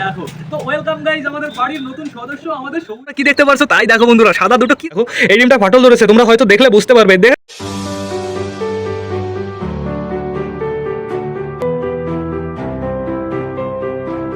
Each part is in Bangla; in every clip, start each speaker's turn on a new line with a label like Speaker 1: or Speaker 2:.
Speaker 1: দেখো। তো ওয়েলকাম গাইজ আমাদের বাড়ির নতুন সদস্য আমাদের সৌরা কি দেখতে পারছ? তাই দেখো বন্ধুরা, সাদা দুটো কি? এই ডিমটা ফাটল ধরেছে, তোমরা হয়তো দেখলে বুঝতে পারবে। দেখ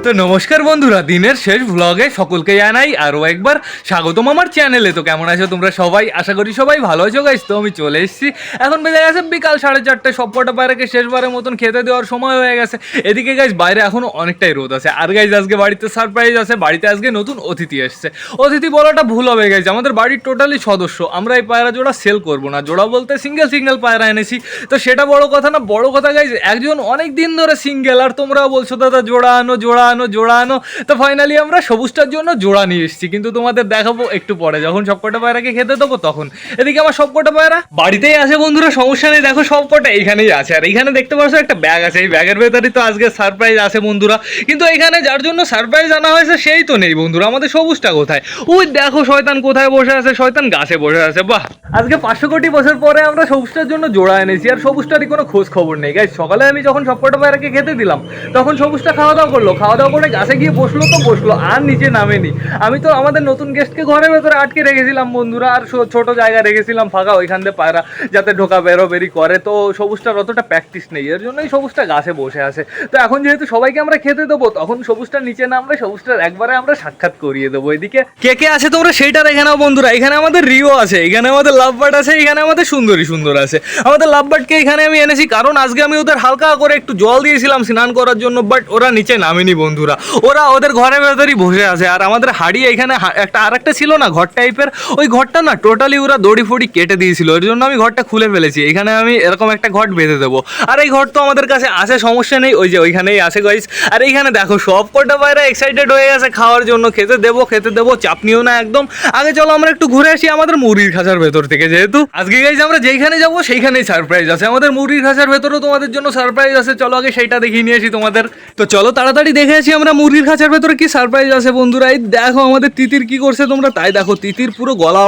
Speaker 1: তো নমস্কার বন্ধুরা, দিনের শেষ ভ্লগে সকলকে জানাই আরও একবার স্বাগতম আমার চ্যানেলে তো কেমন আছো তোমরা সবাই? আশা করি সবাই ভালো আছো গাইস তো আমি চলে এসেছি। এখন বেজে গেছে বিকাল সাড়ে চারটে সব কটা বাইরেকে শেষবারের মতন খেতে দেওয়ার সময় হয়ে গেছে। এদিকে গাইস বাইরে এখনও অনেকটাই রোদ আছে। আর গাইজ আজকে বাড়িতে সারপ্রাইজ আছে। বাড়িতে আজকে নতুন অতিথি এসছে। অতিথি বলাটা ভুল হবে গাইজ আমাদের বাড়ির টোটালি সদস্য। আমরা এই পায়রা জোড়া সেল করব না। জোড়া বলতে সিঙ্গেল সিঙ্গেল পায়রা এনেছি। তো সেটা বড় কথা না, বড় কথা গাইজ একজন অনেক দিন ধরে সিঙ্গেল আর তোমরাও বলছো, দাদা, জোড়া আনো, জোড়া আনো জোড়া আনো তো ফাইনালি আমরা সবুজটার জন্য জোড়া নিয়ে এসেছি। কিন্তু তোমাদের দেখাবো একটু পরে। যখন সবকটা পায়রাকে খেতে দেবো তখন। এদিকে আমার সবকটা পায়রা? বাড়িতেই আছে বন্ধুরা, সমস্যা নেই। দেখো সবকটা এইখানেই আছে। আর এখানে দেখতে পাচ্ছ একটা ব্যাগ আছে। এই ব্যাগের ভেতরেই তো আজকে সারপ্রাইজ আছে বন্ধুরা। কিন্তু এখানে যার জন্য সারপ্রাইজ আনা হয়েছে, সেই তো নেই বন্ধুরা। আমাদের সবুজটা কোথায়? ওই দেখো শয়তান কোথায় বসে আছে? শয়তান গাছে বসে আছে। বাহ! আজকে পাঁচশো কোটি বছর পরে আমরা সবুজটার জন্য জোড়া এনেছি, আর সবুজটারই কোনো খোঁজ খবর নেই। গাই সকালে আমি যখন সবকটা পায়রাকে খেতে দিলাম, তখন সবুজটা খাওয়া দাওয়া করল, খাওয়া দাওয়া করে গাছে গিয়ে বসল তো বসল, আর নিচে নামেনি। আমি তো আমাদের নতুন গেস্টকে ঘরের ভেতরে আটকে রেখেছিলাম, বন্ধুরা, আর ছোট জায়গা রেখেছিলাম, ফাঁকা ওইখান দিয়ে পায়রা যাতে ঢোকা বেরো বেরি করে। তো সবুজটার অতটা প্র্যাকটিস নেই, এর জন্যই সবুজটা গাছে বসে আছে। তো এখন যেহেতু সবাইকে আমরা খেতে দেবো, তখন সবুজটার নিচে নামবে সবুজটার একবারে আমরা সাক্ষাৎ করিয়ে দেবো। এদিকে কে কে আছে তোমরা সেইটা দেখে নাও বন্ধুরা, এখানে আমাদের রিও আছে, এখানে আমাদের লাভ বার্ড আছে, এখানে আমাদের সুন্দরী সুন্দর আছে। আমাদের লাভ বার্ডকে এখানে আমি এনেছি, কারণ আজকে আমি ওদের হালকা করে একটু জল দিয়েছিলাম স্নান করার জন্য বাট ওরা নিচে নামেনি বন্ধুরা। ওরা ওদের ঘরের ভেতরই বসে আছে, আর আমাদের হাড়ি এখানে একটা আর একটা ছিল না, ঘর টাইপের ওই ঘরটা না টোটালি ওরা দড়ি ফড়ি কেটে দিয়েছিল এর জন্য আমি ঘরটা খুলে ফেলেছি। এখানে আমি এরকম একটা ঘর বেঁধে দেবো। আর এই ঘর তো আমাদের কাছে আছে, সমস্যা নেই, ওই যে ওইখানেই আছে গাইস আর এইখানে দেখো, সব কটা বাইরে এক্সাইটেড হয়ে গেছে খাওয়ার জন্য। খেতে দেবো খেতে দেবো, চাপ নিও না একদম। আগে চলো আমরা একটু ঘুরে আসি আমাদের মুরগির খাঁচার ভেতর থেকে যেহেতু। আজকে গাইজ আমরা যেইখানে যাব সেইখানেই সারপ্রাইজ আছে। আমাদের মুরগির খাঁচার ভেতরেও তোমাদের জন্য সারপ্রাইজ আছে। চলো আগে সেইটা দেখিয়ে নিয়ে আসি তোমাদের। তো চলো তাড়াতাড়ি দেখে আসি আমরা মুরগির খাঁচার ভেতরে কি সারপ্রাইজ আছে বন্ধুরা। এই দেখো আমাদের তিতির কি করছে তোমরা? তাই দেখো, তিতির পুরো গলা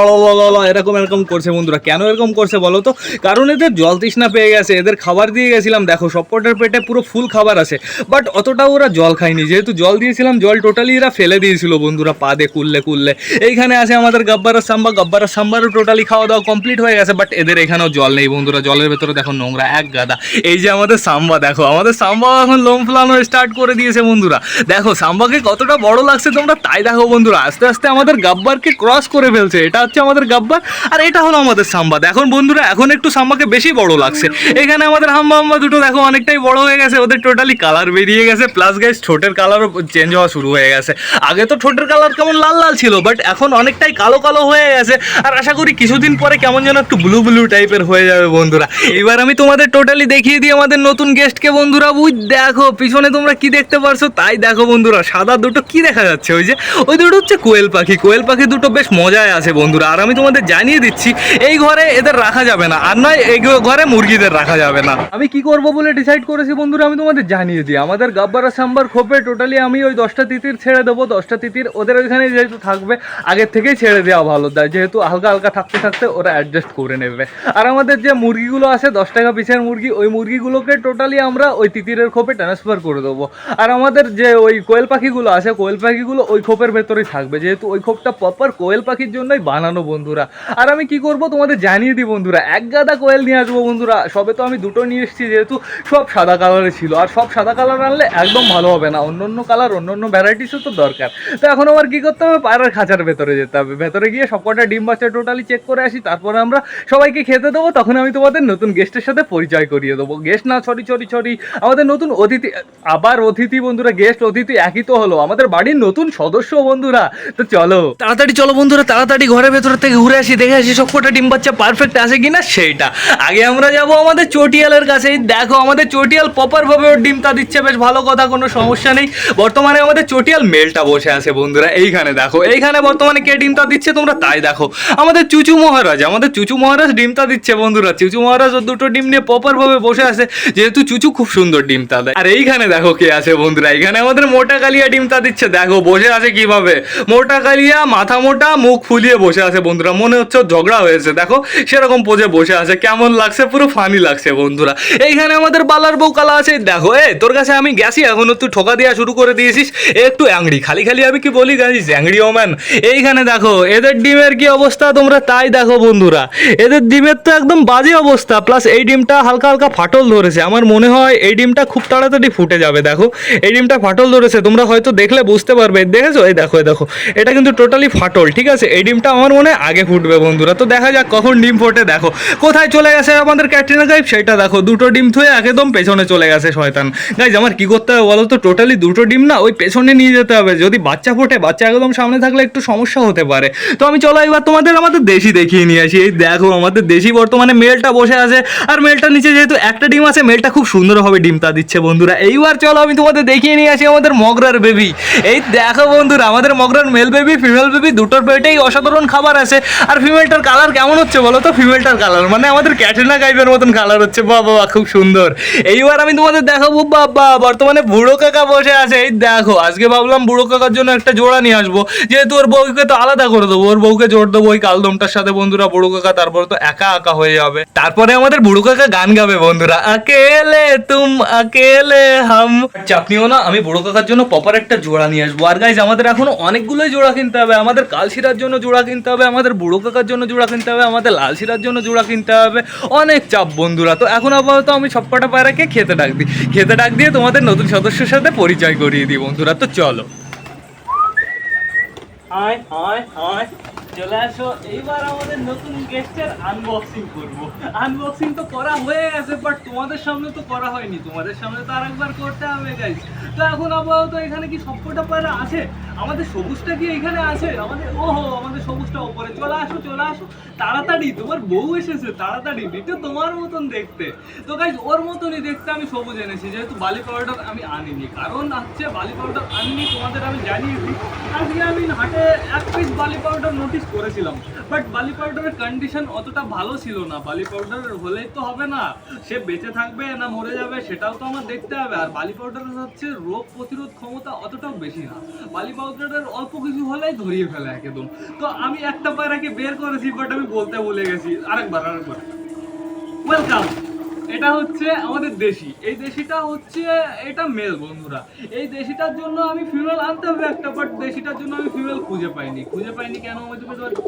Speaker 1: এরকম এরকম করছে বন্ধুরা। কেন এরকম করছে বলো তো? কারণ এদের জল তৃষ্ণা পেয়ে গেছে, এদের খাবার দিয়ে গেছিলাম। দেখো সবকটার পেটে পুরো ফুল খাবার আছে। বাট অতটাও ওরা জল খায়নি। যেহেতু জল দিয়েছিলাম, জল টোটালি এরা ফেলে দিয়েছিল বন্ধুরা। পা দিয়ে কুললে কুললে। এইখানে আছে আমাদের গাব্বারের সাম্বা। গাব্বারের সাম্বারও টোটালি খাওয়া দাওয়া কমপ্লিট হয়ে গেছে বাট এদের এখানেও জল নেই বন্ধুরা। জলের ভেতরে দেখো নোংরা এক গাদা। এই যে আমাদের সাম্বা, দেখো, আমাদের সাম্বাও এখন লোম ফেলানো স্টার্ট করে দিয়েছে বন্ধুরা। দেখো, সাম্বাকে কতটা বড় লাগছে তোমরা তাই দেখো বন্ধুরা। আস্তে আস্তে আমাদের গাব্বারকে ক্রস করে ফেলছে। এটা হচ্ছে আমাদের গাব্বার, আর এটা হলো আমাদের সাম্বা। এখন বন্ধুরা, এখন একটু সাম্বাকে বেশি বড় লাগছে। এখানে আমাদের হাম্বা হাম্বা দুটো, দেখো, অনেকটাই বড় হয়ে গেছে। ওদের টোটালি কালার বেরিয়ে গেছে। প্লাস গাইস ঠোঁটের কালারও চেঞ্জ হওয়া শুরু হয়ে গেছে। আগে তো ঠোঁটের কালার কেমন লাল লাল ছিল বাট এখন অনেকটাই কালো কালো হয়ে গেছে। আর আশা করি কিছুদিন পরে কেমন যেন একটু ব্লু ব্লু টাইপের হয়ে যাবে বন্ধুরা। এবার আমি তোমাদের টোটালি দেখিয়ে দিই আমাদের নতুন গেস্টকে বন্ধুরা। বুঝ দেখো, পিছনে তোমরা কি দেখতে পারছ? তাই দেখো বন্ধুরা, সাদা দুটো কি দেখা যাচ্ছে? ওই যে, ওই দুটো হচ্ছে কোয়েল পাখি। কোয়েল পাখি দুটো বেশ মজায় আছে বন্ধুরা। আর আমি তোমাদের জানিয়ে দিচ্ছি, এই ঘরে এদের রাখা যাবে না। আর নয়, এই ঘরে মুরগিদের রাখা যাবে না। আমি কি করব বলে ডিসাইড করেছি বন্ধুরা? আমি তোমাদের জানিয়ে দিই। আমাদের গাব্বারা সাম্বার খোপে টোটালি আমি ওই দশটা তিতির ছেড়ে দেবো। দশটা তিতির ওদের ওইখানে যেহেতু থাকবে, আগের থেকেই ছেড়ে দেওয়া ভালো। যেহেতু হালকা হালকা থাকতে থাকতে ওরা অ্যাডজাস্ট করে নেবে। আর আমাদের যে মুরগিগুলো আছে, দশ টাকা পিসের মুরগি, ওই মুরগিগুলোকে টোটালি আমরা ওই তিতিরের খোপে ট্রান্সফার করে দেবো। আর আমাদের যে ওই কোয়েল পাখিগুলো আছে, কোয়েল পাখিগুলো ওই খোপের ভেতরেই থাকবে। যেহেতু ওই খোপটা প্রপার কোয়েল পাখির জন্যই বানানো বন্ধুরা। আর আমি কি করব তোমাদের জানিয়ে দিই বন্ধুরা, এক গাদা কোয়েল নিয়ে আসব বন্ধুরা। সবে তো আমি দুটো নিয়ে এসেছি, যেহেতু সব সাদা কালারে ছিল। আর সব সাদা কালার আনলে একদম ভালো হবে না। অন্য অন্য কালার অন্য অন্য ভ্যারাইটিসও তো দরকার। তো এখন আমার কি করতে হবে? পায়রার খাঁচার ভেতরে যেতে হবে। ভেতরে গিয়ে সবকটা ডিম বাচ্চা টোটালি চেক করে আসি তারপরে আমরা সবাইকে খেতে দেবো, তখন আমি তোমাদের নতুন গেস্টের সাথে পরিচয় করিয়ে দেবো। গেস্ট না ছড়ি ছড়ি ছড়ি আমাদের নতুন অতিথি, আবার অতিথি বন্ধুরা গেস্ট অতিথি একই তো হলো, আমাদের বাড়ির নতুন সদস্য বন্ধুরা। তো চলো। তাড়াতাড়ি চলো বন্ধুরা, তাড়াতাড়ি ঘরের ভেতর থেকে ঘুরে আসি, দেখে আসি সবকটা ডিম বাচ্চা পারফেক্ট আছে কিনা সেইটা। আগে আমরা যাব আমাদের চটিয়ালের কাছে দেখো, আমাদের চটিয়াল প্রপার ভাবে ডিমটা দিচ্ছে, বেশ ভালো কথা, কোনো সমস্যা নেই। বর্তমানে আমাদের চটিয়াল মেলটা বসে আছে বন্ধুরা, এইখানে দেখো। এইখানে বর্তমানে কে ডিমটা দিচ্ছে তোমরা তাই দেখো। আমাদের চুচু মহারাজ। আমাদের চুচু মহারাজ ডিমটা দিচ্ছে বন্ধুরা। চুচু মহারাজ ওর দুটো ডিম নিয়ে প্রপার ভাবে বসে আছে। যেহেতু চুচু খুব সুন্দর ডিমটা দেয়। আর এইখানে দেখো কে আছে বন্ধুরা। এইখানে আমাদের মোটা কালিয়া ডিমটা দিচ্ছে। দেখো, বসে আছে কীভাবে? মোটা কালিয়া, মাথা মোটা, মুখ ফুলিয়ে বসে আছে বন্ধুরা। মনে হচ্ছে ঝগড়া হয়েছে। দেখো, সেরকম পোজে বসে আছে। কেমন লাগছে? পুরো ফানি লাগছে বন্ধুরা। এইখানে আমাদের বালার বউ কালা আছে। দেখো, এ, তোর কাছে আমি গেছি এখনও তুই ঠোকা দেওয়া শুরু করে দিয়েছিস। একটু অ্যাংড়ি খালি খালি আমি কি বলি? গাইস অ্যাংড়ি ওম্যান এইখানে দেখো, এদের ডিমের কি অবস্থা তোমরা তাই দেখো বন্ধুরা। এদের ডিমের তো একদম বাজে অবস্থা প্লাস এই ডিমটা হালকা হালকা ফাটল ধরেছে। আমার মনে হয় এই ডিমটা খুব তাড়াতাড়ি ফুটে যাবে, দেখো। এই ডিমটা ফাটল ধরেছে, তোমরা হয়তো দেখলে বুঝতে পারবে। দেখেছ? এই দেখো দেখো। এটা কিন্তু টোটালি ফাটল, ঠিক আছে? এই ডিমটা আমার মনে আগে ফুটবে, বন্ধুরা। তো দেখা যাক কখন ডিম ফোটে, দেখো। কোথায় চলে গেছে আমাদের ক্যাটরিনা গাইব? সেটা দেখো। দুটো ডিম থুয়ে একদম পেছনে চলে গেছে, শয়তান। গাইজ, আমার কি করতে হবে বলো তো টোটালি দুটো ডিম না ওই পেছনে নিয়ে যেতে হবে। যদি বাচ্চা ফোটে, বাচ্চা একদম সামনে থাকলে একটু সমস্যা হতে পারে। তো আমি চলো এবার তোমাদের আমাদের দেশি দেখিয়ে নিয়ে আসি। এই দেখো আমাদের দেশি বর্তমানে মেলটা বসে আছে। আর মেলটার নিচে যেহেতু একটা ডিম আছে, মেলটা খুব সুন্দরভাবে ডিমটা দিচ্ছে বন্ধুরা। এইবার চলো আমি তোমাদের দেখিয়ে নিয়ে আসি আমাদের মগরার বেবি এই দেখো বন্ধুরা, আমাদের মগরার মেল বেবি ফিমেল বেবি দুটোর পেটেই অসাধারণ খাবার আছে। আর ফিমেলটার কালার কেমন হচ্ছে বলো তো? ফিমেলটার কালার মানে আমাদের ক্যাটরিনা গাইবের মতন কালার হচ্ছে। বাহ বাবা খুব সুন্দর। এইবার আমি তোমাদের দেখাবো বাবা বর্তমানে বুড়ো কাকা বসে আছে। এই দেখো, আজকে ভাবলাম বুড়ো কাকার জন্য একটা জোড়া নিয়ে আসব। যেহেতু ওর বউকে তো আলাদা করে দেবো, ওর বউকে জোর দেবো ওই কালদমটার সাথে বন্ধুরা, বুড়ো কাকা, তারপরে তো একা একা হয়ে যাবে। তারপরে আমাদের বুড়ো কাকা গান গাবে বন্ধুরা। আকেলে তুম, আকেলে হাম। চাপনিও না, আমি বুড়ো কাকার জন্য প্রপার একটা জোড়া নিয়ে আসব। আর গাইজ আমাদের এখনও অনেকগুলোই জোড়া কিনতে হবে। আমাদের কালশিরার জন্য জোড়া কিনতে হবে, আমাদের বুড়ো কাকার জন্য জোড়া কিনতে হবে, আমাদের লালশিরার জন্য জোড়া কিনতে হবে। অনেক চাপ বন্ধুরা। তো এখন আপাতত আমি সবকটা পায়রাকে খেতে ডাক দিই। খেতে ডাক দিয়ে তোমাদের নতুন সদস্যের সাথে পরিচয় করিয়ে দিই বন্ধুরা। তো চলো। হাই হাই হাই চলে আসো। এইবার আমাদের নতুন গেস্টের আনবক্সিং করব। আনবক্সিং তো করা হয়ে গেছে বাট তোমাদের সামনে তো করা হয়নি। তোমাদের সামনে তো আরেকবার করতে হবে গাইস তো এখন আপাতত এখানে কি সবকটা পায়রা আছে? আমাদের সবুজটা কি এখানে আছে? আমাদের, ওহো, আমাদের সবুজটা উপরে চলে আসো চলে আসো। তাড়াতাড়ি, তোমার বউ এসেছে, তাড়াতাড়ি। এটা তোমার মতন দেখতে। তো গাইজ ওর মতনই দেখতে আমি সবুজ এনেছি। যেহেতু বালি পাউডার আমি আনিনি। কারণ হচ্ছে বালি পাউডার আনিনি, তোমাদের আমি জানিয়ে দিই আজকে আমি হাটে এক পিস বালি পাউডার নোটিস করেছিলাম। বাট বালি পাউডারের কন্ডিশন অতটা ভালো ছিল না। বালি পাউডার হলেই তো হবে না। সে বেঁচে থাকবে না মরে যাবে, সেটাও তো আমার দেখতে হবে। আর বালি পাউডারের হচ্ছে রোগ প্রতিরোধ ক্ষমতা অতটাও বেশি না। বালি পাউডারের অল্প কিছু হলেই ধরিয়ে ফেলে একদম। তো আমি একটা পায়রাকে বের করেছি বাট আমি বলতে ভুলে গেছি। আরেকবার আরেকবার। ওয়েলকাম এটা হচ্ছে আমাদের দেশি। এই দেশিটা হচ্ছে, এটা মেল বন্ধুরা। এই দেশিটার জন্য আমি ফিমেল আনতে হবে একটা বাট দেশিটার জন্য আমি ফিমেল খুঁজে পাইনি। খুঁজে পাইনি কেন? আমি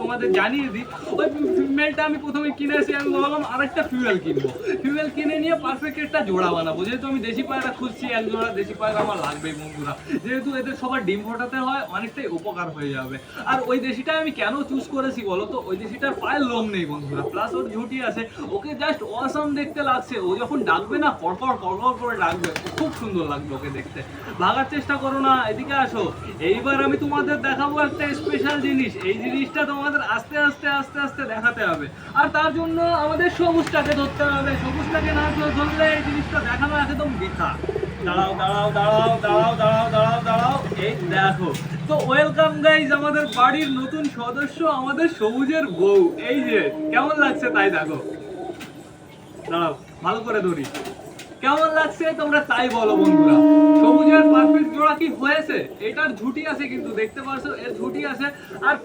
Speaker 1: তোমাদের জানিয়ে দিই। ওই ফিমেলটা আমি প্রথমে কিনে এসে আমি ভাবলাম আরেকটা ফিমেল কিনবো। ফিমেল কিনে নিয়ে পারফেক্ট একটা জোড়া বানাবো। যেহেতু আমি দেশি পায়রা খুঁজছি, এক জোড়া দেশি পায়রা আমার লাগবেই বন্ধুরা। যেহেতু এদের সবার ডিম ফোটাতে হয়, অনেকটাই উপকার হয়ে যাবে। আর ওই দেশিটা আমি কেন চুজ করেছি বলো তো? ওই দেশিটার পায়ের লোম নেই বন্ধুরা। প্লাস ওর ঝুঁটি আছে। ওকে জাস্ট অসাম দেখতে লাগছে। ও যখন ডাকবে না কড়কড় কড়কড় করে ডাকবে। খুব সুন্দর লাগবে ওকে দেখতে। ভাগার চেষ্টা করো না, এদিকে আসো। এইবার আমি তোমাদের দেখাবো একটা স্পেশাল জিনিস। এই জিনিসটা তোমাদের আস্তে আস্তে আস্তে আস্তে দেখাতে হবে। আর তার জন্য আমাদের সবুজটাকে ধরতে হবে। সবুজটাকে না ধরলে এই জিনিসটা দেখানো একদম বৃথা। দাঁড়াও দাঁড়াও দাঁড়াও দাঁড়াও দাঁড়াও দাঁড়াও এই দেখো। তো ওয়েলকাম গাইজ আমাদের বাড়ির নতুন সদস্য আমাদের সবুজের বউ। এই যে, কেমন লাগছে তাই দেখো। দাঁড়াও। ভালো করে ধরি। কেমন লাগছে? তোমরা তাই বলো বন্ধুরা। পারফেক্ট জোড়া কি হয়েছে? এটার ঝুটি আছে কিন্তু, দেখতে এর ঝুটি আছে। আর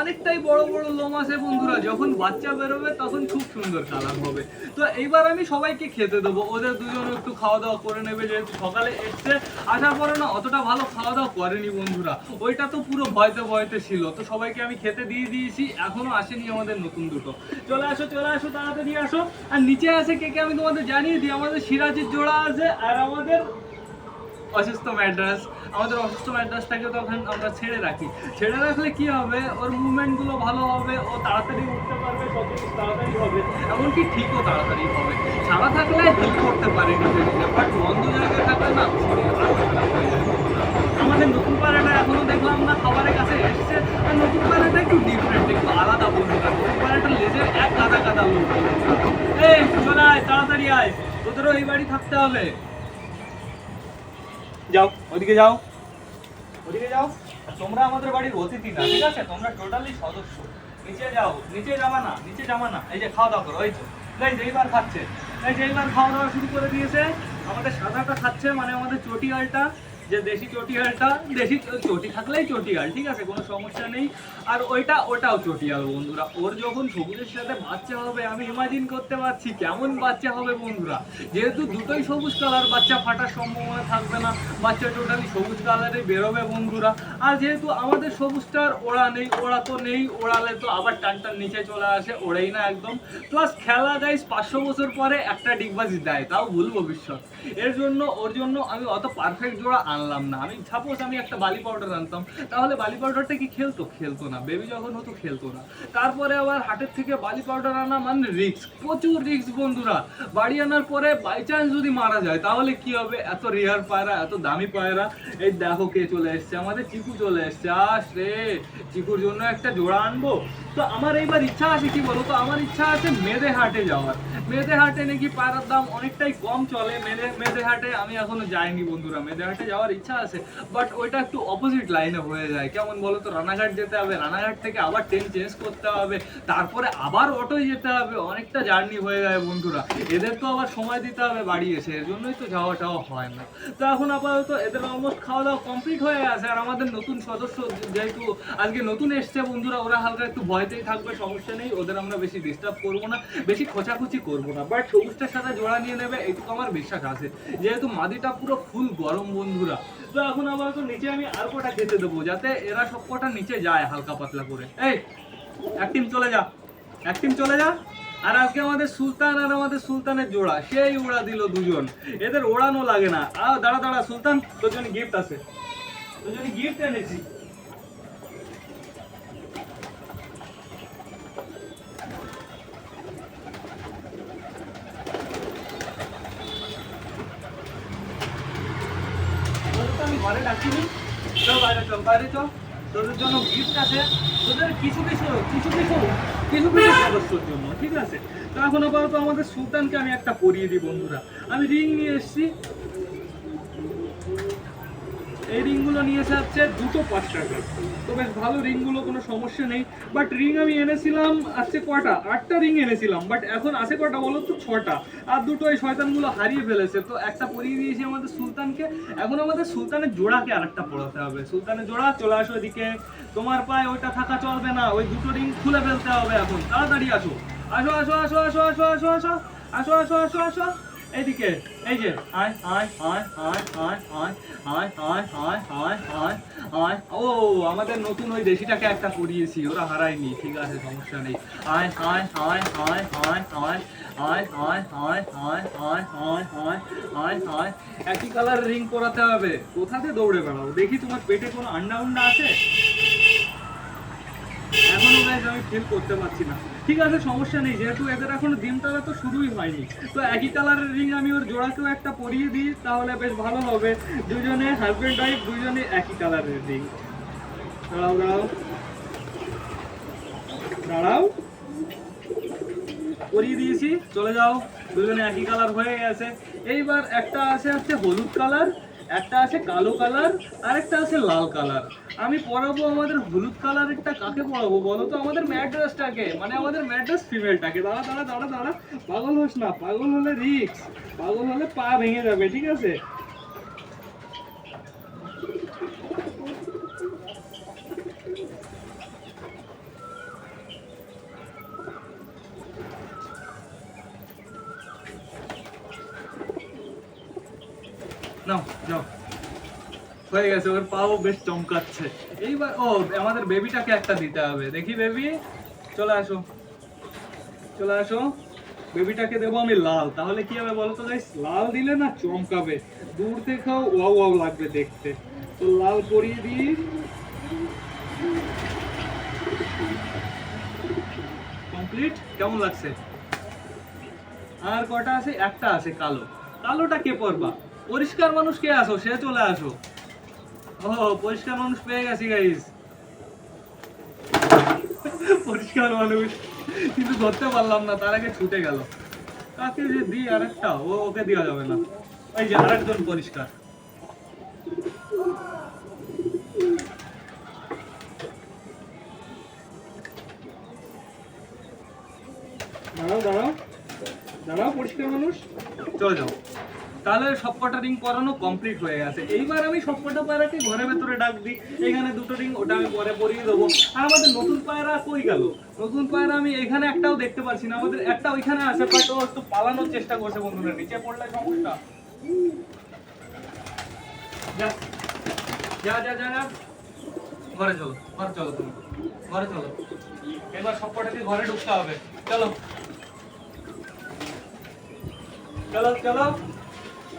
Speaker 1: অনেকটাই বড় বড় লোম আছে বন্ধুরা। যখন বাচ্চা বেরোবে, তখন খুব সুন্দর কালার হবে। তো এইবার আমি সবাইকে খেতে দেবো। ওদের দুজন একটু খাওয়া দাওয়া করে নেবে, যেহেতু সকালে এসছে। আসার পরে না, অতটা ভালো খাওয়া দাওয়া করেনি বন্ধুরা। ওইটা তো পুরো ভয়তে ভয়তে ছিল। তো সবাইকে আমি খেতে দিয়ে দিয়েছি। এখনও আসেনি আমাদের নতুন দুটো। চলে আসো চলে আসো, তাড়াতাড়ি আসো। আর নিচে আছে কে কে আমি তোমাদের জানিয়ে দিই। আমাদের সিরাজের জোড়া আছে আর আমাদের অসুস্থ ম্যাড্রাস আমাদের অসুস্থ ম্যাড্রাসটাকে তখন আমরা ছেড়ে রাখি। ছেড়ে রাখলে কি হবে? ওর মুভমেন্টগুলো ভালো হবে, ও তাড়াতাড়ি উঠতে পারবে কিছু তাড়াতাড়ি হবে, এমনকি ঠিকও তাড়াতাড়ি হবে। ছাড়া থাকলে হেল্প করতে পারে বাট বন্ধ জায়গায় থাকলে না আমাদের নতুন পাড়াটা এখনও দেখলাম না খাবারের কাছে এসছে। আর নতুন পাড়াটা একটু ডিফারেন্ট একটু আলাদা বন্ধুরা নতুন পাড়াটা লেজের এক গাদা গাদা লোক। এই আয় তাড়াতাড়ি আয়। তোদেরও এই বাড়ি থাকতে হবে। ওদিকে যাও। ওদিকে যাও। তোমরা আমাদের বাড়ির অতিথি না, ঠিক আছে? তোমরা টোটালি সদস্য। নিচে যাও। নিচে যাবা না, নিচে যাবা না। এই যে খাওয়া দাওয়া করো, এই তো। এই যে এইবার খাচ্ছে। এই যে এইবার খাওয়া দাওয়া শুরু করে দিয়েছে। আমাদের সাদাটা খাচ্ছে মানে আমাদের চটিয়ালটা যে দেশি চটিয়ালটা, দেশি চটি থাকলেই চটিয়াল, ঠিক আছে, কোনো সমস্যা নেই। আর ওইটা, ওটাও চটিয়াল, বন্ধুরা। ওর যখন সবুজের সাথে বাচ্চা হবে, আমি ইমাজিন করতে পারছি কেমন বাচ্চা হবে, বন্ধুরা। যেহেতু দুটোই সবুজ কালার বাচ্চা ফাটার সম্ভাবনা থাকবে না, বাচ্চা টোটালি সবুজ কালারে বেরোবে, বন্ধুরা। আর যেহেতু আমাদের সবুজটার ওড়া নেই, ওড়া তো নেই, ওড়ালে তো আবার টান টান নিচে চলে আসে, ওড়াই না একদম। প্লাস খেলা গাইস পাঁচশো বছর পরে একটা ডিগবাজি দেয়, তাও ভুল ভবিষ্যৎ। এর জন্য, ওর জন্য আমি অত পারফেক্ট জোড়া আনলাম না। আমি সাপোজ আমি একটা বালি পাউডার আনতাম, তাহলে বালি পাউডারটা কি খেলতো? খেলতো না। বেবি যখন হতো, খেলতো না। তারপরে আবার হাটের থেকে বালি পাউডার আনা মানে রিস্ক প্রচুর রিক্স বন্ধুরা। বাড়ি আনার পরে বাই চান্স যদি মারা যায়, তাহলে কি হবে? এত রেয়ার পায়রা, এত দামি পায়রা। এই দেখো কে চলে এসছে, আমাদের চিকু চলে এসছে। আস রে চিকুর জন্য একটা জোড়া আনব। তো আমার এইবার ইচ্ছা আছে, কি বলো তো আমার ইচ্ছা আছে মেদে হাটে যাওয়ার। মেদে হাটে নাকি পায়রার দাম অনেকটাই কম চলে। মেদে মেদে হাটে আমি এখনও যাইনি বন্ধুরা। মেদে হাটে যাওয়ার ইচ্ছা আছে বাট ওইটা একটু অপোজিট লাইনে হয়ে যায়। কেমন বলো তো রানাঘাট যেতে হবে, রানাঘাট থেকে আবার ট্রেন চেঞ্জ করতে হবে, তারপরে আবার অটোয় যেতে হবে, অনেকটা জার্নি হয়ে যায় বন্ধুরা। এদের তো আবার সময় দিতে হবে বাড়ি এসে এর জন্যই তো যাওয়া টাওয়া হয় না। তো এখন আপাতত এদের অলমোস্ট খাওয়া দাওয়া কমপ্লিট হয়ে আছে আর আমাদের নতুন সদস্য যেহেতু আজকে নতুন এসছে বন্ধুরা, ওরা হালকা একটু ভয়তেই থাকবে, সমস্যা নেই, ওদের আমরা বেশি ডিস্টার্ব করব না, বেশি খোঁচাখুচি করব না বাট সবুজটার সাথে জোড়া নিয়ে নেবে, এইটুকু আমার বিশ্বাস আছে। যেহেতু মাদিটা পুরো ফুল গরম বন্ধুরা তো এখন আপাতত নিচে আমি আর কটা খেতে দেবো, যাতে এরা সব কটা নিচে যায় হালকা পাতলা করে। এই, এক টিম চলে যা, এক টিম চলে যা। আর আজকে আমাদের সুলতান আর আমাদের সুলতানের জোড়া, সেই ওড়া দিল দুজন। এদের ওড়ানো লাগে না। আ দাঁড়া দাঁড়া, সুলতান, তোর জন্য গিফট আছে। তোর জন্য গিফট এনেছি তোদের তো আমি ঘরে ডাকিনি। তো বাইরে কেউ বাইরে তো তোদের জন্য গিফট আছে। তোদের কিছু কিছু কিছু কিছু কিছু কিছু সদস্যর জন্য ঠিক আছে? তো এখন আপাতত আমাদের সুলতানকে আমি একটা পরিয়ে দিই বন্ধুরা। আমি রিং নিয়ে এসেছি। এই রিংগুলো নিয়েছে হচ্ছে দুটো পাঁচ টাকা। তো বেশ ভালো রিংগুলো, কোনো সমস্যা নেই। বাট রিং আমি এনেছিলাম আজকে কটা? আটটা রিং এনেছিলাম। বাট এখন আছে কটা বলো তো? ছটা। আর দুটো এই শয়তানগুলো হারিয়ে ফেলেছে। তো একটা পরিয়ে দিয়েছি আমাদের সুলতানকে। এখন আমাদের সুলতানের জোড়াকে আরেকটা পড়াতে হবে। সুলতানের জোড়া, চলে আসো এদিকে। তোমার পায়ে ওইটা থাকা চলবে না। ওই দুটো রিং খুলে ফেলতে হবে এখন। তাড়াতাড়ি আসো। আসো আসো আসো আসো আসো আসো আসো। আসো আসো আসো আসো। এইদিকে এই যে আয় আয় আয় আয় আয় আয় আয় আয় আয় আয় আয় আয় ও আমাদের নতুন ওই দেশিটাকে একটা করিয়েছি ওরা হারায়নি ঠিক আছে সমস্যা নেই আয় আয় আয় আয় আয় আয় আয় আয় আয় আয় আয় আয় আয় আয় আয় একই কালার রিং করাতে হবে কোথাতে দৌড়ে বেড়াও দেখি তোমার পেটে কোনো আন্ডা উন্ডা আছে এখনও গাইজ আমি ফিল করতে পারছি না। ঠিক আছে, সমস্যা নেই, যেহেতু এদের এখনও ডিমটালা তো শুরুই হয়নি। তো একই কালারের রিং আমি ওর জোড়াকেও একটা পরিয়ে দিই, তাহলে বেশ ভালো হবে। দুজনে হাজবেন্ড ওয়াইফ দুজনে একই কালারের রিং দাঁড়াও দাঁড়াও। দাঁড়াও। পরিয়ে দিয়েছি, চলে যাও। দুজনে একই কালার হয়ে গেছে। এইবার একটা আছে, হচ্ছে হলুদ কালার একটা আছে কালো কালার আর একটা আছে লাল কালার। আমি পরাবো আমাদের হলুদ কালারেরটা কাকে পরাবো বলো তো? আমাদের ম্যাড্রেসটাকে মানে আমাদের ম্যাড্রেস ফিমেলটাকে। দাঁড়া দাঁড়া দাঁড়া দাঁড়া। পাগল হোস না, পাগল হলে রিক্স পাগল হলে পা ভেঙে যাবে, ঠিক আছে নাও যাও হয়ে গেছে, ওর পাও বেশ চমকাচ্ছে। এইবার, ও, আমাদের বেবিটাকে একটা দিতে হবে। দেখি বেবি, চলে আসো। চলে আসো। বেবিটাকে দেবো আমি লাল। তাহলে কি হবে বলো তো গাইস লাল দিলে না চমকাবে। দূর থেকেও ওয়াও ওয়াও লাগবে দেখতে। তো লাল করিয়ে দিই। কমপ্লিট কেমন লাগছে? আর কটা আছে? একটা আছে, কালো। কালোটা কে পরবা? পরিষ্কার মানুষ কে আসো? সে চলে আসো। পরিষ্কার মানুষ পেয়ে গেছি গাইস পরিষ্কার মানুষ। কিন্তু ধরতে পারলাম না, তার আগে ছুটে গেল। কাকে যে দিই আরেকটা, ও ওকে দেওয়া যাবে না। এই যে আরেকজন পরিষ্কার। দাঁড়াও দাঁড়াও। দাঁড়াও, পরিষ্কার মানুষ। চলে যাও। তাহলে সবকটা রিং পরানো কমপ্লিট হয়ে গেছে। এইবার আমি সবকটা পায়রাকে ঘরের ভেতরে ডাক দিই। এখানে দুটো রিং ওটা আমি পরে পরিয়ে দেবো। আর আমাদের নতুন পায়রা কই গেল? নতুন পায়রা আমি এখানে একটাও দেখতে পাচ্ছি না। আমাদের একটা ওইখানে আছে বাট একটু পালানোর চেষ্টা করছে বন্ধুরা। নিচে পড়লে সমস্যা। যা যা যা যা। ঘরে চলো ঘরে চলো তুমি। ঘরে চলো। এবার সবকটাকে ঘরে ঢুকতে হবে। চলো। চলো চলো।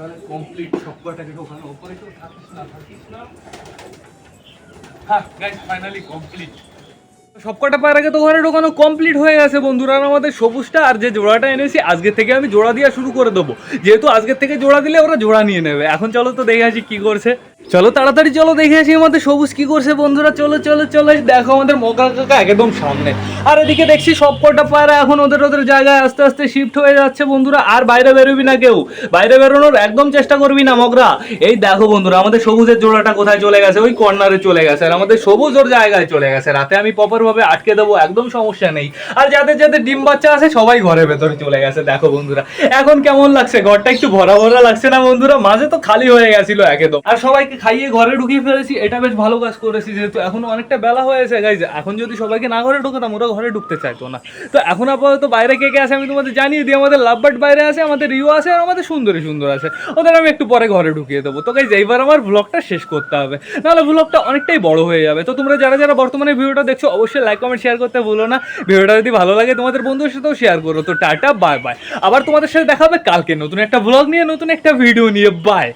Speaker 1: তাহলে কমপ্লিট সবকটাকে ওখানে ওপরে কেউ থাকিস না থাকিস না। হ্যাঁ গাইজ ফাইনালি কমপ্লিট সবকটা পায়রাকে তো ওখানে ঢোকানো কমপ্লিট হয়ে গেছে বন্ধুরা আমাদের সবুজটা আর যে জোড়াটা এনেছি, আজকে থেকে আমি জোড়া দেওয়া শুরু করে দেবো। যেহেতু আজকের থেকে জোড়া দিলে ওরা জোড়া নিয়ে নেবে। এখন চলো তো দেখে আসি কি করছে। চলো তাড়াতাড়ি, চলো দেখে আসি আমাদের সবুজ কি করছে বন্ধুরা। চলো চলো চলো, দেখো আমাদের মকা কাকা একদম সামনে। আর এদিকে দেখছি সবকটা পায়রা এখন ওদের ওদের জায়গায় আস্তে আস্তে শিফট হয়ে যাচ্ছে বন্ধুরা। আর বাইরে বেরোবি না কেউ। বাইরে বেরোনোর একদম চেষ্টা করবি না মগরা। এই দেখো বন্ধুরা, আমাদের সবুজের জোড়াটা কোথায় চলে গেছে? ওই কর্নারে চলে গেছে। আর আমাদের সবুজ ওর জায়গায় চলে গেছে। রাতে আমি প্রপার ভাবে আটকে দেবো, একদম সমস্যা নেই। আর যাদের যাদের ডিম বাচ্চা আছে, সবাই ঘরের ভেতরে চলে গেছে। দেখো বন্ধুরা, এখন কেমন লাগছে? ঘরটা একটু ভরা ভরা লাগছে না বন্ধুরা? মাঝে তো খালি হয়ে গেছিল একদম। আর সবাইকে খাইয়ে ঘরে ঢুকিয়ে ফেলেছি, এটা বেশ ভালো কাজ করেছি যেহেতু এখন অনেকটা বেলা হয়েছে গাইজ এখন যদি সবাইকে না ঘরে ঢুকাতাম, ওরা ঘরে ঢুকতে চাইতো না। তো এখন আপাতত বাইরে কে কে আছে আমি তোমাদের জানিয়ে দিই, আমাদের লাভবার্ড বাইরে আছে, আমাদের রিও আছে, আর আমাদের সুন্দরী সুন্দর আছে। ওদের আমি একটু পরে ঘরে ঢুকিয়ে দেবো। তো গাইজ এইবার আমার ব্লগটা শেষ করতে হবে। নাহলে ব্লগটা অনেকটাই বড় হয়ে যাবে। তো তোমরা যারা যারা বর্তমানে ভিডিওটা দেখছ, অবশ্যই লাইক কমেন্ট শেয়ার করতে ভুলো না। ভিডিওটা যদি ভালো লাগে, তোমাদের বন্ধুদের সাথেও শেয়ার করো। তো টাটা বাই বাই আবার তোমাদের সাথে দেখা হবে কালকে নতুন একটা ব্লগ নিয়ে, নতুন একটা ভিডিও নিয়ে। বাই